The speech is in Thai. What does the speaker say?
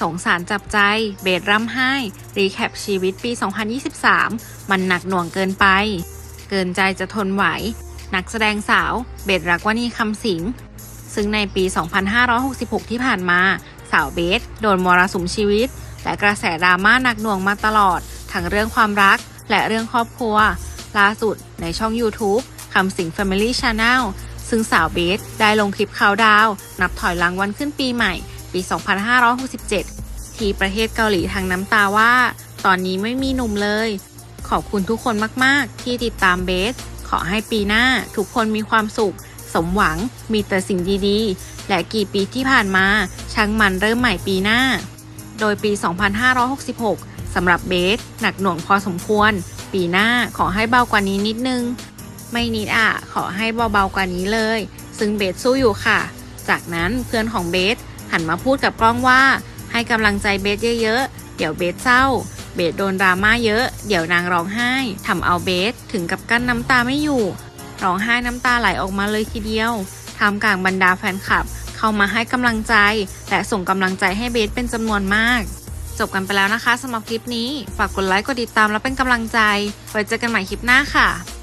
สงสารจับใจ เบสร่ำไห้ รีแคปชีวิตปี 2023 มันหนักหน่วงเกินไป เกินใจจะทนไหว นักแสดงสาว เบสรักวนีคำสิง ซึ่งในปี 2566 ที่ผ่านมา สาวเบสโดนมรสุมชีวิต และกระแสดราม่าหนักหน่วงมาตลอด ทั้งเรื่องความรักและเรื่องครอบครัว ล่าสุดในช่อง YouTube คำสิง Family Channel ซึ่งสาวเบสได้ลงคลิปเขาดาว นับถอยหลังวันขึ้นปีใหม่ ปี 2567 ที่ประเทศเกาหลีทางน้ำตาว่า ตอนนี้ไม่มีหนุ่มเลย ขอบคุณทุกคนมาก ๆ ที่ติดตามเบส ขอให้ปีหน้าทุกคนมีความสุข สมหวังมีแต่สิ่งดีๆ และกี่ปีที่ผ่านมาช่างมันเริ่มใหม่ปีหน้า โดยปี 2566สำหรับเบสหนักหน่วงพอสมควร ปีหน้าขอให้เบากว่านี้นิดนึงไม่นิดอะ ขอให้เบาๆกว่านี้เลย ซึ่งเบสสู้อยู่ค่ะ จากนั้นเพื่อนของเบส หันมาพูดกับกล้องว่า ให้กำลังใจเบสเยอะๆ เดี๋ยวเบสเศร้า เบสโดนดราม่าเยอะ เดี๋ยวนางร้องไห้ทำเอาเบสถึงกับกั้นน้ำตาไม่อยู่ ร้องไห้น้ำตาไหลออกมาเลยทีเดียวทำกลางบรรดาแฟนคลับ เข้ามาให้กำลังใจ และส่งกำลังใจให้เบสเป็นจำนวนมาก จบกันไปแล้วนะคะสำหรับคลิปนี้ ฝากกดไลค์ กดติดตามและเป็นกำลังใจ ไว้เจอกันใหม่คลิปหน้าค่ะ